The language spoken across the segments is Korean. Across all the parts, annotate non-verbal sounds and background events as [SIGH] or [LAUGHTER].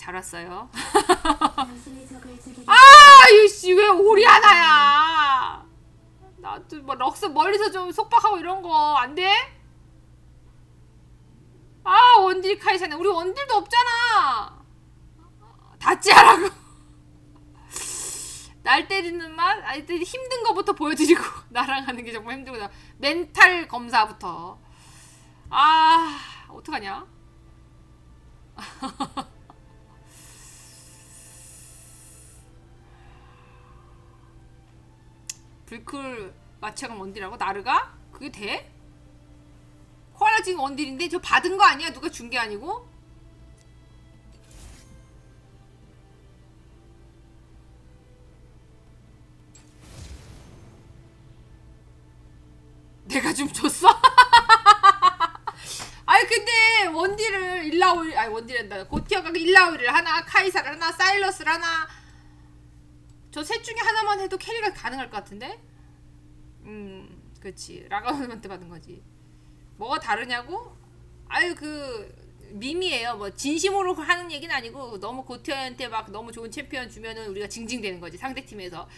잘 왔어요. 아, 이씨 왜 오리 하나야? 나도 뭐 럭스 멀리서 좀 속박하고 이런 거 안 돼? 아, 원딜 카이사네. 우리 원딜도 없잖아. 닫지 하라고. [LAUGHS] 날 때리는 맛? 때 힘든 거부터 보여드리고 [LAUGHS] 나랑 하는 게 정말 힘들구나. 멘탈 검사부터. 아, 어떡하냐? [LAUGHS] 불클 마체가 원딜이라고? 나르가? 그게 돼? 코알라 지금 원딜인데 저 받은 거 아니야? 누가 준 게 아니고? 내가 좀 줬어? [LAUGHS] 아니 근데 원딜을 일라오일 아니 원딜한다 고티어가 일라오일을 하나 카이사를 하나 사일러스를 하나 저 셋 중에 하나만 해도 캐리가 가능할 것 같은데? 음, 그렇지. 라가운한테 받은 거지. 뭐가 다르냐고? 아유 그 밈이에요. 뭐 진심으로 하는 얘기는 아니고 너무 고티어한테 막 너무 좋은 챔피언 주면은 우리가 징징대는 거지 상대 팀에서.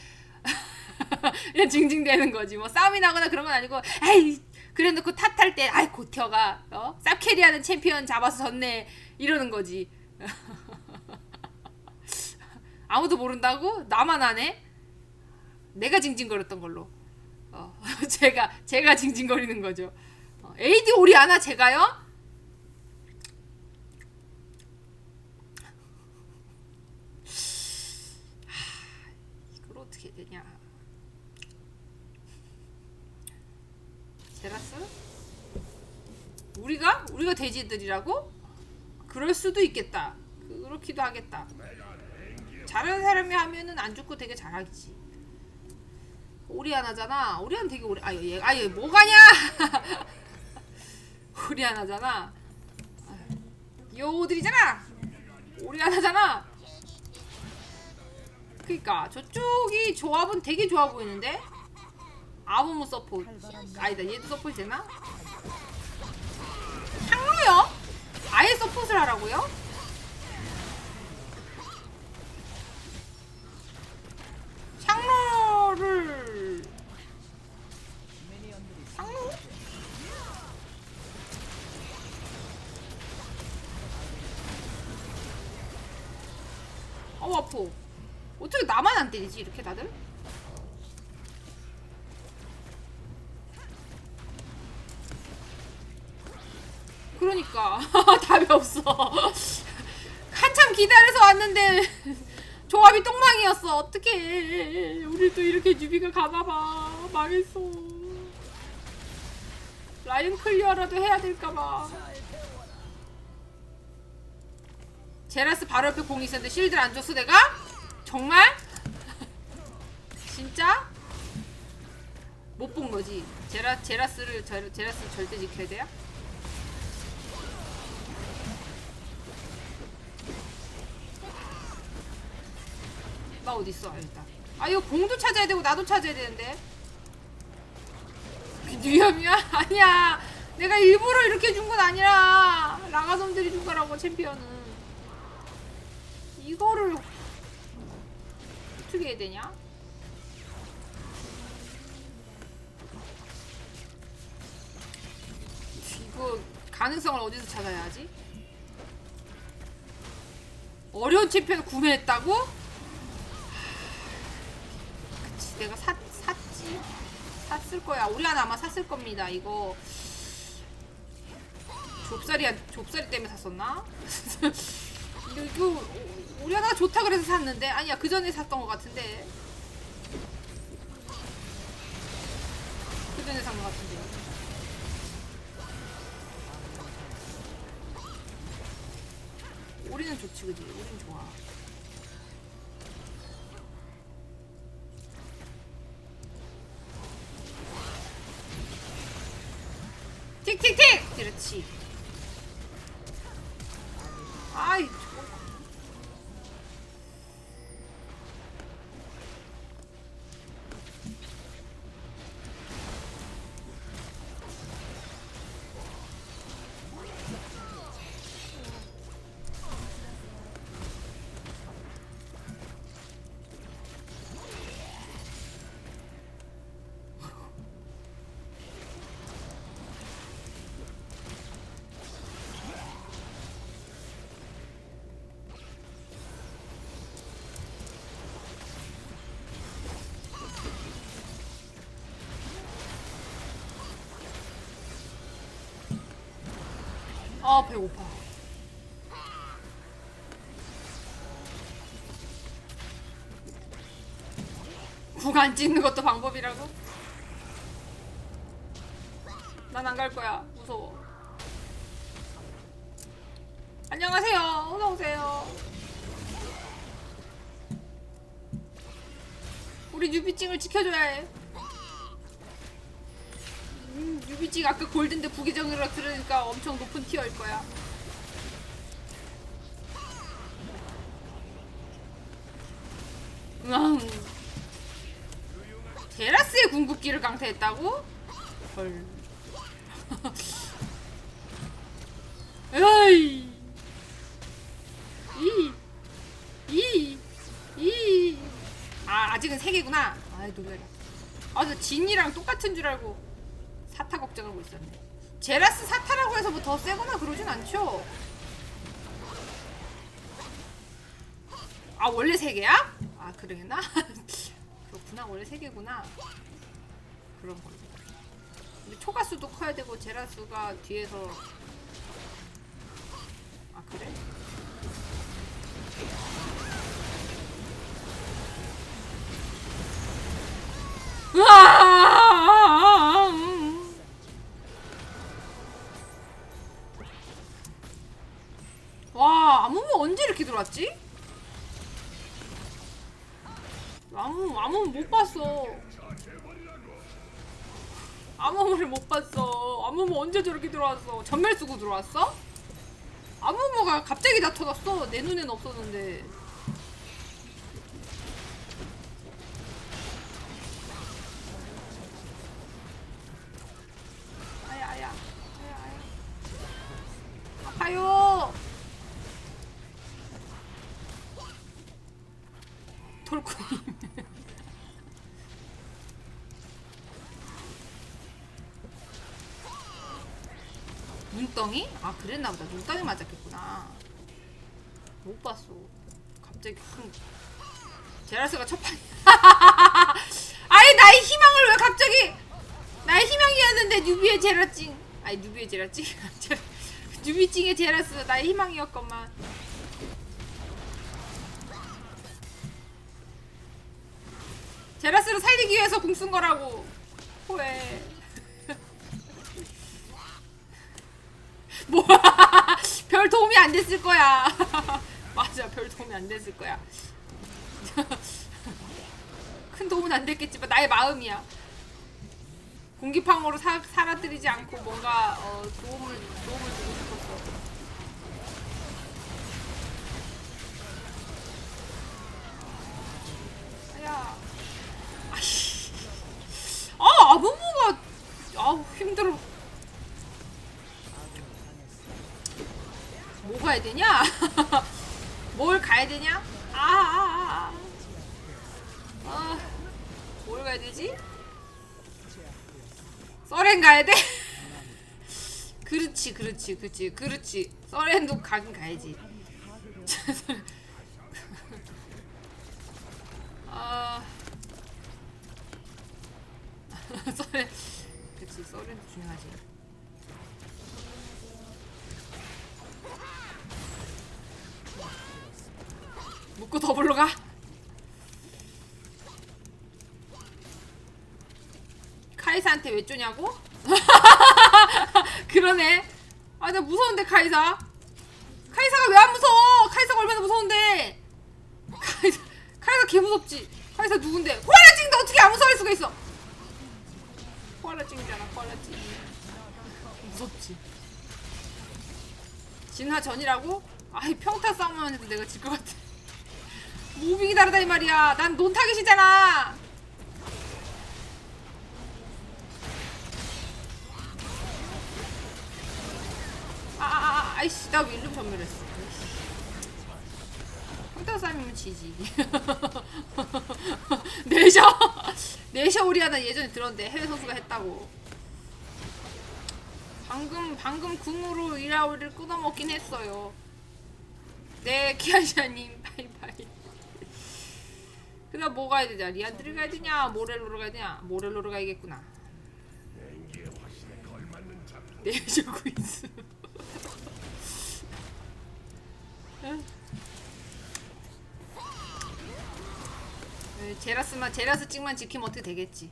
[LAUGHS] 그냥 징징대는 거지. 뭐 싸움이 나거나 그런 건 아니고, 에이 그래 놓고 탓할 때, 아이 고티어가 어? 쌉캐리하는 챔피언 잡아서 졌네 이러는 거지. [LAUGHS] 아무도 모른다고? 나만 아네? 내가 징징거렸던 걸로. 어, [LAUGHS] 제가 제가 징징거리는 거죠. 어, AD 오리 아나 제가요? 제라스? 우리가 우리가 돼지들이라고? 그럴 수도 있겠다. 그렇기도 하겠다. 잘하는 사람이 하면은 안 죽고 되게 잘하지. 오리아나잖아. 오리아나 되게 오리. 아얘 얘, 아 얘 뭐가냐? [LAUGHS] 오리아나잖아. 요들이잖아. 오리아나잖아. 그니까 저쪽이 조합은 되게 좋아 보이는데. 아무무 서포트. 아니다 얘도 서포트 되나? 향로요? 아예 서포트를 하라고요? 향로? 어우 아파 어떻게 나만 안 때리지 이렇게 다들? 그러니까 [LAUGHS] 답이 없어 [LAUGHS] 한참 기다려서 왔는데 똥망이었어 어떡해 우리 또 이렇게 뉴비가 가나봐 망했어 라인 클리어라도 해야 될까봐 제라스 바로 옆에 공이 있었는데 실드를 안 줬어 내가? 정말? [LAUGHS] 진짜? 못 본 거지 제라, 제라스를 제, 제라스 절대 지켜야 돼요? 나 어디 있어? 아, 일단. 아 이거 공도 찾아야 되고 나도 찾아야 되는데. 위험이야? [LAUGHS] 아니야. 내가 일부러 이렇게 준 건 아니라 라가솜들이 준 거라고 챔피언은. 이거를 어떻게 해야 되냐? 이거 가능성을 어디서 찾아야 하지? 어려운 챔피언을 구매했다고? 내가 샀, 샀지? 샀을 거야. 우리 하나 아마 샀을 겁니다 이거. 좁쌀이야 좁쌀이 때문에 샀었나? [LAUGHS] 이거, 이거 우리 하나가 좋다 그래서 샀는데? 아니야 그 전에 샀던 것 같은데. 그 전에 산 것 같은데. 우리는 좋지 그지? 우린 좋아 아 배고파. 구간 찍는 것도 방법이라고? 난 안 갈 거야. 무서워. 안녕하세요. 어서 오세요. 우리 뉴비찡을 지켜줘야 해. 음, 뉴비찡 아까 골든데 부계정이라 들으니까 엄청 높은 티어일 거야. 음. 제라스의 궁극기를 강타했다고? 헐. [LAUGHS] 에이. 이. 이. 이. 아, 아직은 세 개구나. 아이, 놀래라. 아, 저 진이랑 똑같은 줄 알고 사타 걱정하고 있었네. 제라스 사타라고 해서 뭐 더 세거나 그러진 않죠? 아, 원래 세 개야? 아, 그러겠나? [LAUGHS] 그렇구나. 원래 세 개구나. 그런 걸로. 근데 초가수도 커야 되고 제라스가 뒤에서 아 그래? 들어왔지? 아무 아무 못 봤어. 아무무를 못 봤어. 아무무 언제 저렇게 들어왔어? 전멸 쓰고 들어왔어? 아무무가 갑자기 나타났어. 내 눈엔 없었는데. 아야 아야 아야 아야 아파요. 돌ኩ님. [LAUGHS] 눈덩이? 아 그랬나 보다. 눈덩이 맞았겠구나. 못 봤어. 갑자기 큰 제라스가 첫판. [LAUGHS] 아니 나의 희망을 왜 갑자기 나의 희망이었는데 뉴비의 제라찡 아니 뉴비의 제라찡 제라- 뉴비찡의 제라스 나의 희망이었건만 살리기 위해서 궁 쓴 거라고. 호에 [LAUGHS] 뭐야? [LAUGHS] 별 도움이 안 됐을 거야. [LAUGHS] 맞아 별 도움이 안 됐을 거야. 큰 도움은 안 됐겠지만 나의 마음이야. 공기팡으로 사, 사라뜨리지 않고 뭔가 어, 도움을 도움을 주고 싶었어 힘들어 뭐 가야 되냐? [LAUGHS] 뭘 가야 되냐? 아, 아, 아, 아. 아, 뭘 가야 되지? 서렌 가야 돼? [LAUGHS] 그렇지, 그렇지, 그렇지, 그렇지. 서렌도 가긴 가야지. [LAUGHS] 아, 서렌, 그렇지, 서렌도 중요하지. 묶고 더블로 가. 카이사한테 왜 쪼냐고? [LAUGHS] 그러네. 아, 나 무서운데 카이사. 카이사가 왜 안 무서워? 카이사가 얼마나 무서운데? 카이사, 카이사 개 무섭지. 카이사 누군데? 코알라 찡도 어떻게 안 무서워할 수가 있어? 코알라 찡. 무섭지. 진화 전이라고? 아이 평타 싸움만 해도 내가 질 것 같아. 무빙이 다르다 이 말이야. 난 논 타겟이잖아. 아, 아, 아, 아이씨, 나왜 일름 전멸했어. 평타 싸움이면 지지. [LAUGHS] 내셔, 내셔 우리하나 예전에 들었는데 해외 선수가 했다고. 방금 방금 궁으로 이라우리를 끊어먹긴 했어요. 네, 키아샤님 바이바이. 그다음 뭐 가야 되냐? 리안드를 가야 되냐? 모렐로로 가야 되냐? 모렐로로 가야겠구나. [LAUGHS] 네저 구이스. 제라스만 제라스 찍만 지키면 어떻게 되겠지?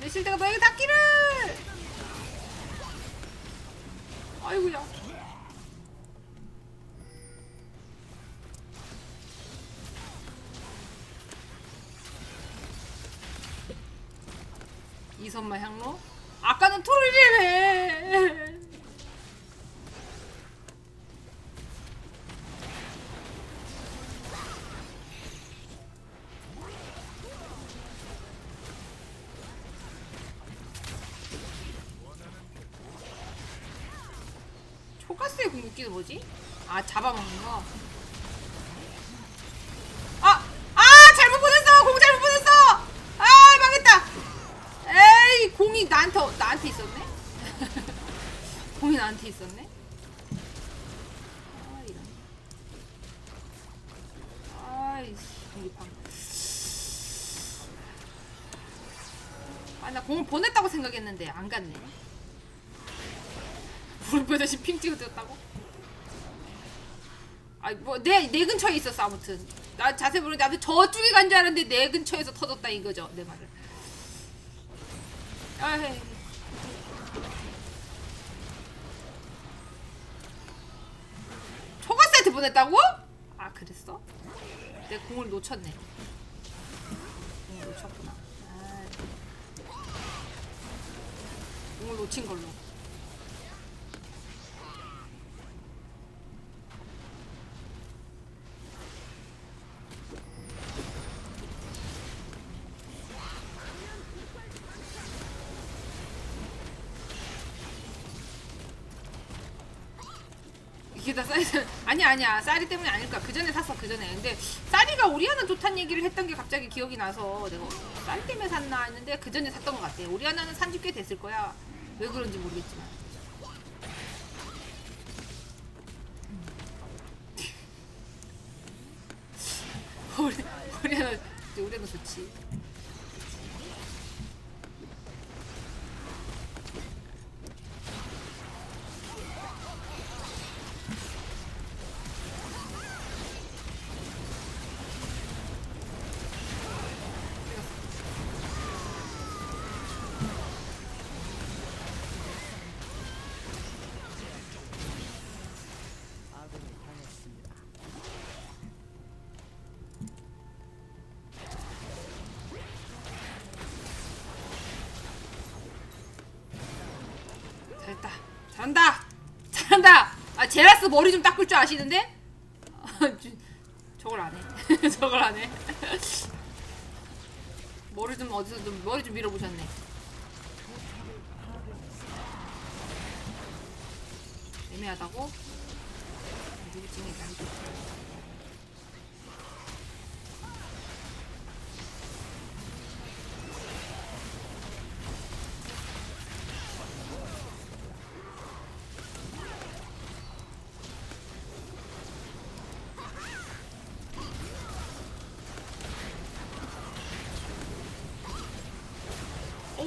내 실드가 너에게 닿기를! 아이고야. 이선마 향 초가스의 궁극기는 뭐지? 아 잡아먹는 거. 아! 아! 잘못 보냈어! 공 잘못 보냈어! 아 망했다! 에이 공이 나한테 어- 나한테 있었네? [LAUGHS] 공이 나한테 있었네? 아 이런. 아이씨 공기팡. 아나 공을 보냈다고 생각했는데 안 갔네. 대신 핑 찍어줬다고? 아니 뭐내 내 근처에 있었어 아무튼. 나 자세히 모르는데 나도 저쪽에 간 줄 알았는데 내 근처에서 터졌다 이거죠 내 말을 아이. 초가스한테 보냈다고? 아 그랬어? 내 공을 놓쳤네. 공을 놓쳤구나. 아, 공을 놓친 걸로 아니야. 쌀이 때문이 아닐까 그 전에 샀어 그 전에. 근데 쌀이가 오리아나 좋다는 얘기를 했던 게 갑자기 기억이 나서 내가 쌀 때문에 샀나 했는데 그 전에 샀던 것 같아. 오리아나는 산 지 꽤 됐을 거야. 왜 그런지 모르겠지만. [LAUGHS] 오리 오리아나 오리아나 좋지 잘한다. 잘한다. 아 제라스 머리 좀 닦을 줄 아시는데? [LAUGHS] 저걸 안 해. [LAUGHS] 저걸 안 해. [LAUGHS] 머리 좀 어디서 좀 머리 좀 밀어보셨네. 애매하다고? 누구 찡이다.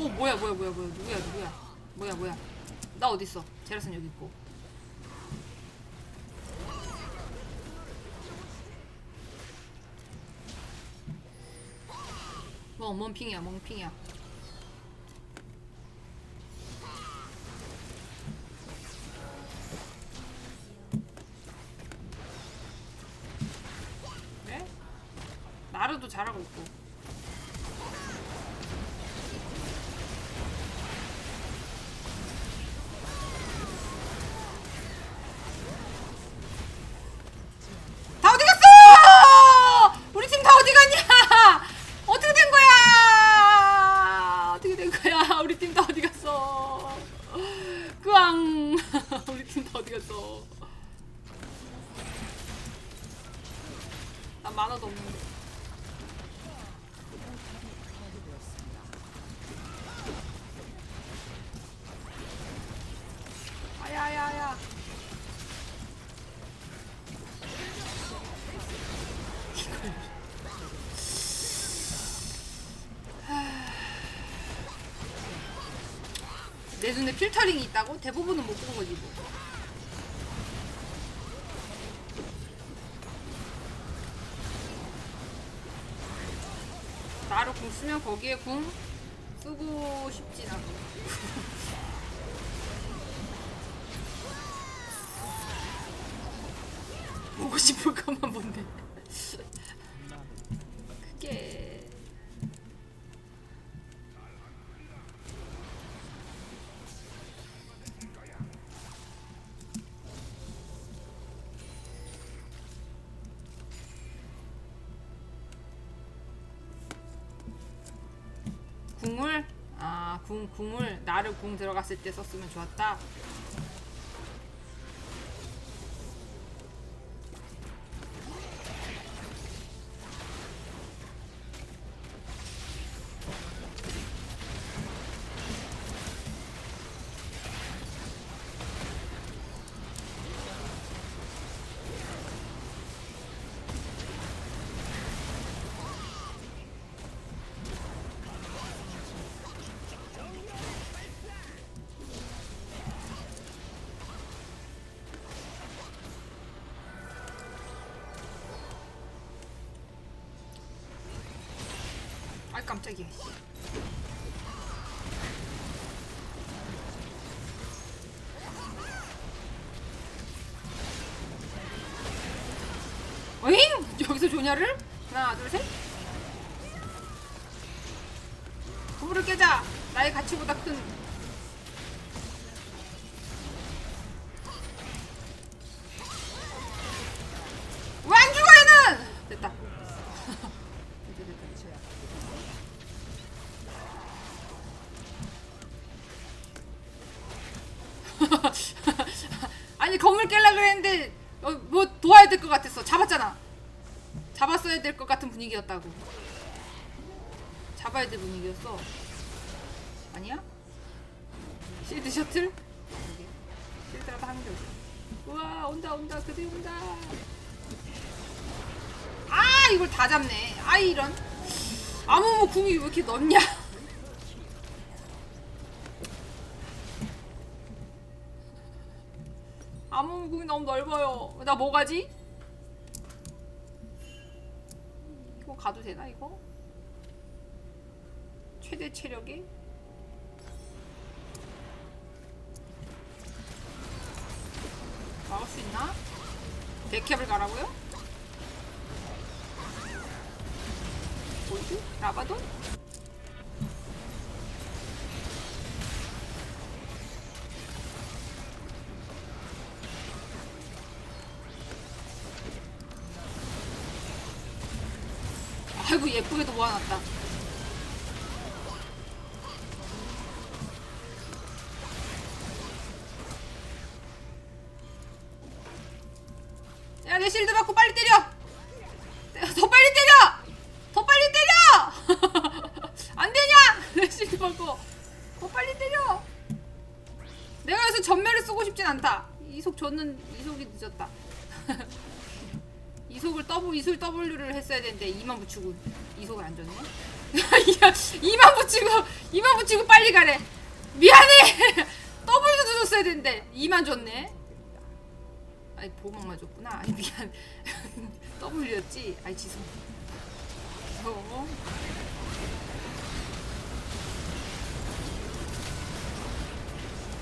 오 뭐야 뭐야 뭐야 뭐야 누구야 누구야? 뭐야 뭐야? 나 어디 있어? 제라슨 여기 있고. 뭐 멍핑이야 멍핑이야 필터링이 있다고? 대부분은 못 본 거지 뭐. 나로 궁 쓰면 거기에 궁 쓰고 싶진 않고. [LAUGHS] 보고 싶을 것만 본데. [LAUGHS] 나를 궁 들어갔을 때 썼으면 좋았다. 깜짝이야. 씨. 어잉? 여기서 조냐를? 하나, 둘, 셋. 부부를 깨자. 나의 가치보다 큰. 분위기였다고 잡아야 될 분위기였어 아니야? 실드 셔틀? 여기. 실드라도 하는 게 어디 우와 온다 온다 그대 온다 아 이걸 다 잡네 아 이런 아무무 궁이 왜 이렇게 넓냐 [LAUGHS] 아무궁이 너무 넓어요. 나 뭐 가지? 이거 가도 되나 이거? 최대 체력이? 막을 수 있나? 데캡을 가라고요? 골드? 라바돈? 아이고 예쁘게도 모아놨다. W를 했어야 되는데 2만 붙이고 이속을 안 줬네. 야, 2만 붙이고 2만 붙이고 빨리 가래. 미안해. W도 줬어야 되는데 2만 줬네. 아니 보호막만 줬구나. 아니 미안. W였지. 아이 지성. 어.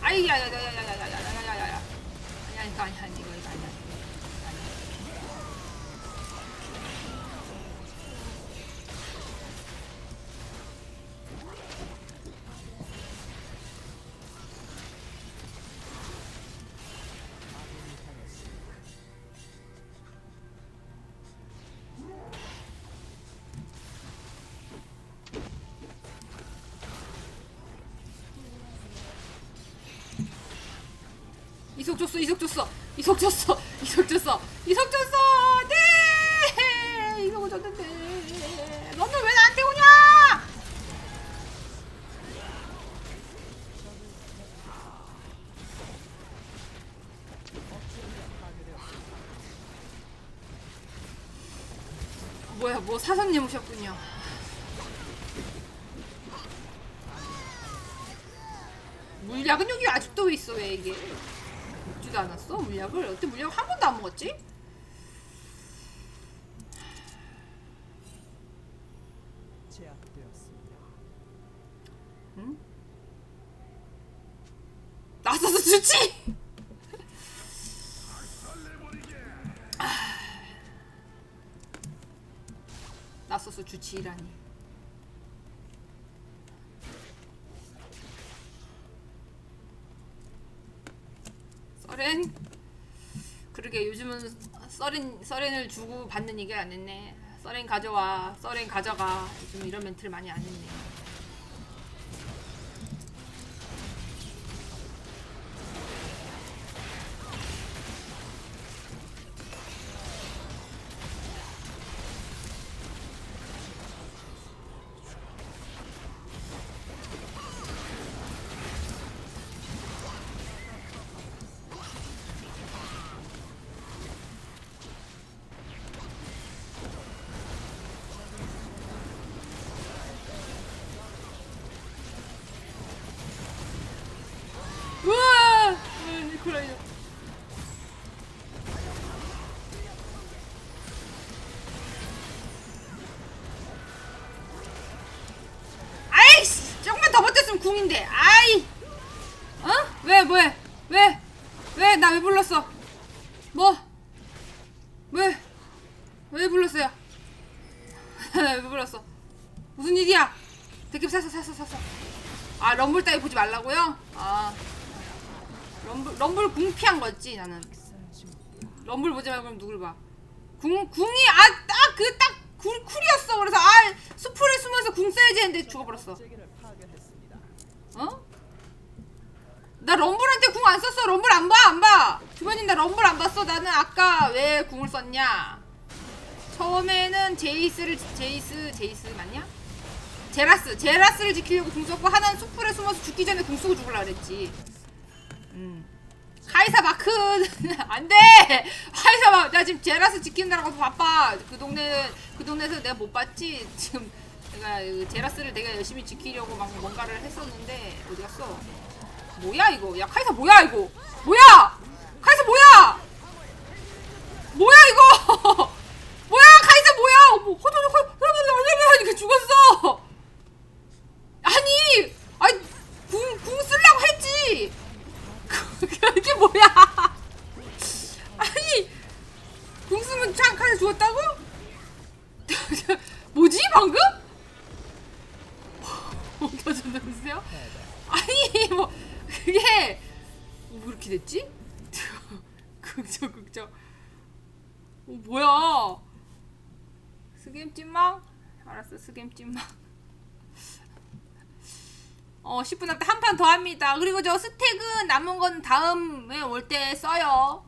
아이 야야야야야야야야야야야. 아니 아니 아니 아니 이거 이거 아니야. 이속 줬어. 이속 줬어. 이속 줬어. 네! 이속을 줬는데. 너는 왜 나한테 오냐? 뭐야 뭐 사선님 오셨군요. 물약 물약은 여기 아직도 왜 있어 왜 이게 먹지도 않았어 물약을 어때 물약 한 번도 안 먹었지? 제압되었습니다. 나서서 좋지 아. 나서서 주치이라니 써렌 그러게 요즘은 써렌 써렌을 주고 받는 얘기를 안 했네. 써렌 가져와 써렌 가져가. 요즘 이런 멘트를 많이 안 했네 거지 나는 럼블 보지 말고 그럼 누굴 봐? 궁 궁이 아딱 그딱 쿨이었어 그래서 아 수풀에 숨어서 궁 써야지 했는데 죽어버렸어. 어? 나 럼블한테 궁 안 썼어 럼블 안 봐 안봐 주변인 나 럼블 안 봤어 나는 아까 왜 궁을 썼냐 처음에는 제이스를 제이스 제이스 맞냐? 제라스 제라스를 지키려고 궁 썼고 하나는 수풀에 숨어서 죽기 전에 궁 쓰고 죽으려 그랬지 음. 카이사 마크! [LAUGHS] 안돼! 카이사 마나 지금 제라스 지키느라고 바빠. 그 동네 그 동네에서 내가 못 봤지? 지금 내가 그 제라스를 내가 열심히 지키려고 막 뭔가를 했었는데 어디 갔어? 뭐야 이거? 야 카이사 뭐야 이거 뭐야 카이사 뭐야 뭐 허전허 이렇게 죽었어 아니 아니 궁, 궁 쓰려고 했지 이게 뭐야 아니 궁 쓰면 참 카이사 죽었다고 뭐지 방금 어떠셨는데요 아니 뭐 그게 뭐 이렇게 됐지 극적 극적 어 뭐야 스겜 찐망 알았어 스겜 찐망 어 10분 앞에 한판더 합니다. 그리고 저 스택은 남은 건 다음에 올 때 써요